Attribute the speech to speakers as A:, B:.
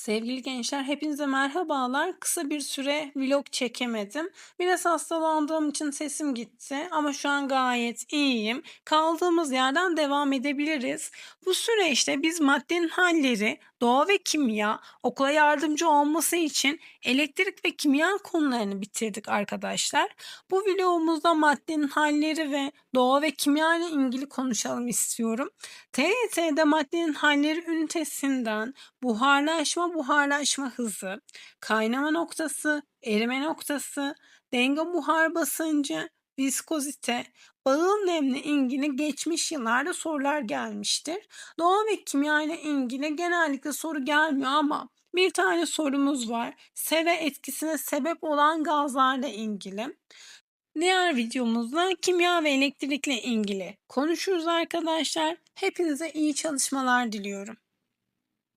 A: Sevgili gençler, hepinize merhabalar. Kısa bir süre vlog çekemedim. Biraz hastalandığım için sesim gitti ama şu an gayet iyiyim. Kaldığımız yerden devam edebiliriz. Bu süreçte biz maddenin halleri, doğa ve kimya, okula yardımcı olması için elektrik ve kimya konularını bitirdik arkadaşlar. Bu vlogumuzda maddenin halleri ve doğa ve kimya ile ilgili konuşalım istiyorum. TYT'de maddenin halleri ünitesinden buharlaşma, buharlaşma hızı, kaynama noktası, erime noktası, denge buhar basıncı, viskozite, bağıl nemle ilgili geçmiş yıllarda sorular gelmiştir. Doğa ve kimya ile ilgili genellikle soru gelmiyor ama bir tane sorumuz var. Seve etkisine sebep olan gazlarla ilgili. Diğer videomuzda kimya ve elektrikle ilgili konuşuruz arkadaşlar. Hepinize iyi çalışmalar diliyorum.